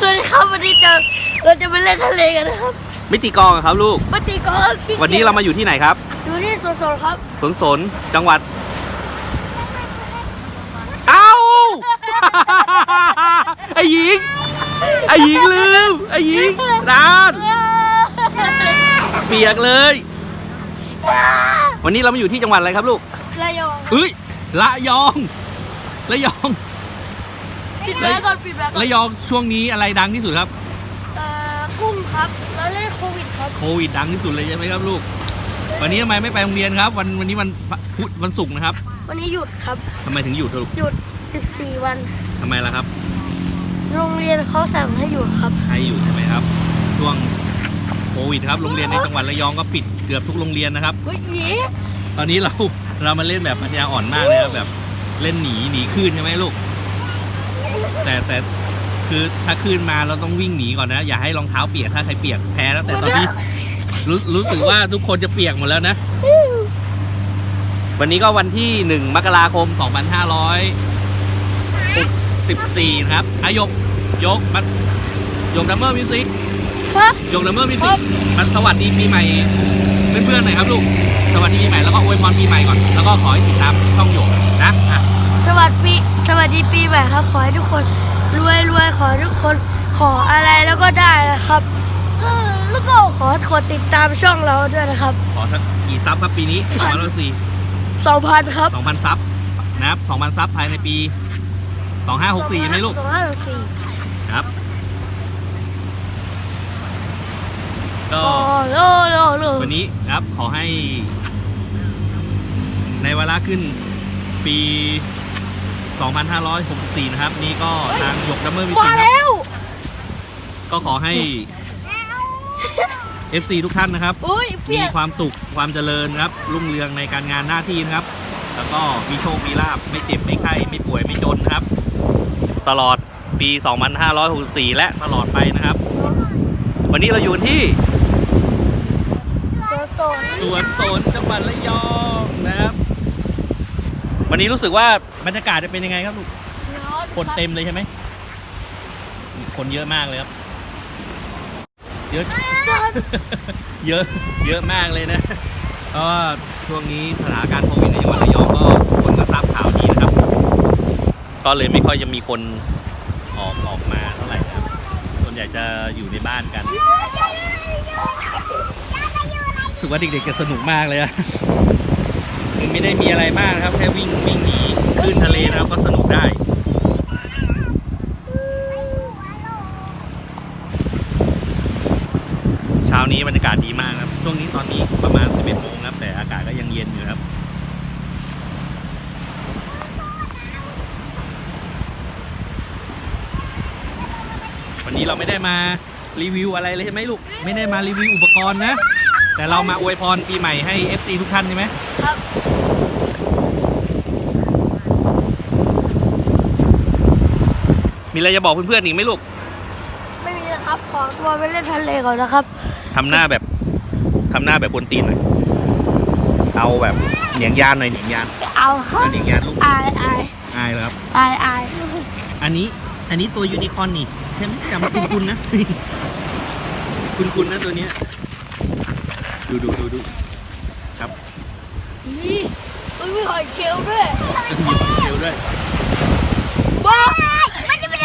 สวัสดีครับวันนี้จะเราจะไปเล่นทะเลกันนะครับไม่ตีกลองอะครับลูกปฏิกรณ์ขี้กียจวันนี้เรามาอยู่ที่ไหนครับ อยู่ที่สวนสนครับสวนสนจังหวัด เอ้า ไอ้หญิง ไอ้หญิงลืม ไอ้หญิงนานเปียกเลย วันนี้เรามาอยู่ที่จังหวัดอะไรครับลูก ระยอง เอ้ย ละยองระยอง ปิดแม่ก่อนปิดแม่ก่อนระยองช่วงนี้อะไรดังที่สุดครับ เอ่อกุ้งครับแล้วเล่นโควิดครับโควิดดังที่สุดเลยใช่ไหมครับลูก วันนี้ทำไมไม่ไปโรงเรียนครับ วันวันนี้วันพุธวันศุกร์นะครับวันนี้หยุดครับทำไมถึงหยุดลูกหยุด 14 วันทำไมล่ะครับ โรงเรียนเขาสั่งให้หยุดครับให้อยู่ใช่ไหมครับ ช่วงโควิดครับโรงเรียนในจังหวัดระยองก็ปิดเกือบทุกโรงเรียนนะครับ เฮ้ยหยีตอนนี้เราเรามาเล่นแบบปัญญาอ่อนมากเลยครับแบบเล่นหนีหนีคลื่นใช่ไหมลูก แต่แต่คือถ้าคลื่นมาเราต้องวิ่งหนีก่อนนะ อย่าให้รองเท้าเปียกถ้าใครเปียกแพ้แล้วแต่ตอนนี้รู้รู้สึกว่าทุกคนจะเปียกหมดแล้วนะ วันนี้ก็วันที่หนึ่งมกราคม2564นะครับอายกยกมัสยกดัมเมอร์มิวสิกครับยกดัมเมอร์มิวคสิรักบมันสวัสดีปีใหม่เพื่อนๆหน่อยครับลูกสวัสดีปีใหม่แล้วก็อวยพรปีใหม่ก่อนแล้วก็ขอให้ติดตามช่องหยกนะอะ สวัสดีสวัสดีปีใหม่ครับ ขอให้ทุกคนรวยรวยขอให้ทุกคนขออะไรแล้วก็ได้นะครับเออแล้วก็ขอกดติดตามช่องเราด้วยนะครับ ขอสักกี่ซับครับปีนี้สองพันสี่2,000ครับสองพันซับนะครับสองพันซับภายในปีสองห้าหกสี่ไหมลูก2564ครับก็โอ้โลโลโลวันนี้ครับขอให้ ในเวลาขึ้นปี 2564 นะครับ นี่ก็ทางหยกดัมเมอร์มิวสิมากครับแล้วก็ขอให้ FC ทุกท่านนะครับ อุ้ยเปีมียกความสุขความเจริญครับ รุ่งเรืองในการงานหน้าที่นะครับ แล้วก็มีโชค มีลาบไม่เจ็บ ไม่ไข้ ไม่ป่วยไม่จนครับ ตลอดปี 2564 และตลอดไปนะครับ วันนี้เราอยู่ที่สวนสนสวนสนจังหวัดระยองนะครับ วันนี้รู้สึกว่าบรรยากาศจะเป็นยังไงครับลูกคนเต็มเลยใช่ไหมคนเยอะมากเลยครับ เยอะ เยอะ เยอะมากเลยนะเพราะว่าช่วงนี้สถานการณ์โควิดในจังหวัดระยองก็คนก็ทราบข่าวดีนะครับ ก็เลยไม่ค่อยจะมีคนออกออกมาเท่าไหร่นะครับ ส่วนใหญ่จะอยู่ในบ้านกันรู้สึกว่าเด็กๆจะสนุกมากเลยอะคือ ไม่ได้มีอะไรมากนะครับ แค่วิ่งวิ่งหนีคลื่นทะเลนะครับก็สนุกได้เช้านี้บรรยากาศดีมากครับ ช่วงนี้ตอนนี้ประมาณ 11โมงครับ แต่อากาศก็ยังเย็นอยู่ครับวันนี้เราไม่ได้มารีวิวอะไรเลยใช่ไหมลูก ไม่ได้มารีวิวอุปกรณ์นะ แต่เรามาอวยพรปีใหม่ให้ FC ทุกท่านใช่ไหมครับ อะไรจะบอกเพื่อนๆอีกไหมลูกไม่มีนะครับ ขอตัวไปเล่นทะเลก่อนนะครับ ทำหน้าแบบทำหน้าแบบบนตีนหน่อยเอาแบบเหนียงยานหน่อยเหนียงยานเอาครัเอาบเหนียงยานลูกอายอายอายเลยครับ อายอายอันนี้อันนี้ตัวยูนิคอร์นนี่ใช่ไหมจำคุณคุณนะ คุณคุณนะตัวเนี้ยดูดูดูดูครับนี่มันมีหอยเชลล์ด้วย มีเร็วด้วย ว้าวมันจะเป็น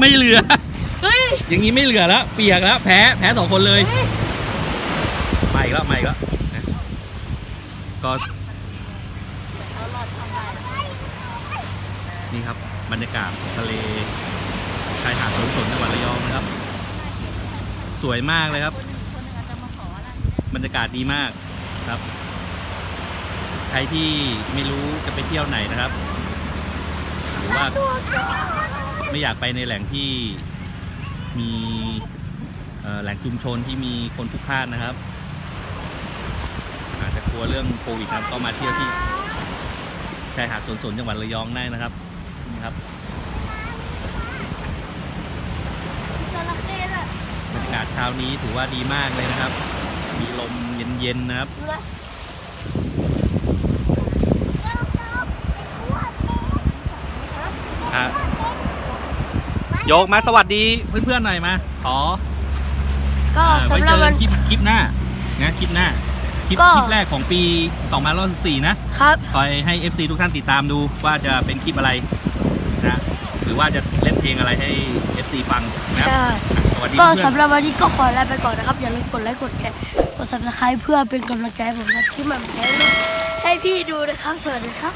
ไม่เหลือ เฮ้ยอย่างนี้ไม่เหลือแล้ว เปียกแล้ว แพ้ แพ้สองคนเลยมาอีกแล้วมาอีกแล้วนะก็นี่ครับ บรรยากาศทะเลชายหาดสวนสนจังหวัดระยองนะครับ สวยมากเลยครับ บรรยากาศดีมากครับ ใครที่ไม่รู้จะไปเที่ยวไหนนะครับห รือว่าไม่อยากไปในแหล่งที่มีแหล่งชุมชนที่มีคนพลุกพล่านนะครับ อาจจะกลัวเรื่องโควิดนะครับก็มาเที่ยวที่ชายหาดสวนสนจังหวัดระยองได้นะครับนี่ครับบรรยากาศเช้านี้ถือว่าดีมากเลยนะครับ มีลมเย็นๆนะครับ ดูนะ อะ โยกมาสวัสดีเพื่อนๆหน่อยมา ขอก็อ่าไว้สำหเจรับอวักัน นคลิปคลิปหน้านะคลิปหน้าคลิปก็ คลิปแรกของปี2014นะ ครับ คอยให้ FC ทุกท่านติดตามดูว่าจะเป็นคลิปอะไรนะหรือว่าจะเล่นเพลงอะไรให้ FC ฟังนะครับใช่สวัสดีก็เพื่อนสำหรับวันนี้ก็ขอลาไปก่อนนะครับ อย่าลืมกดไลค์กดแชร์กด subscribe เพื่อเป็นกำลังใจให้ผมทำคลิปใหม่ๆให้พี่ดูนะครับ สวัสดีครับ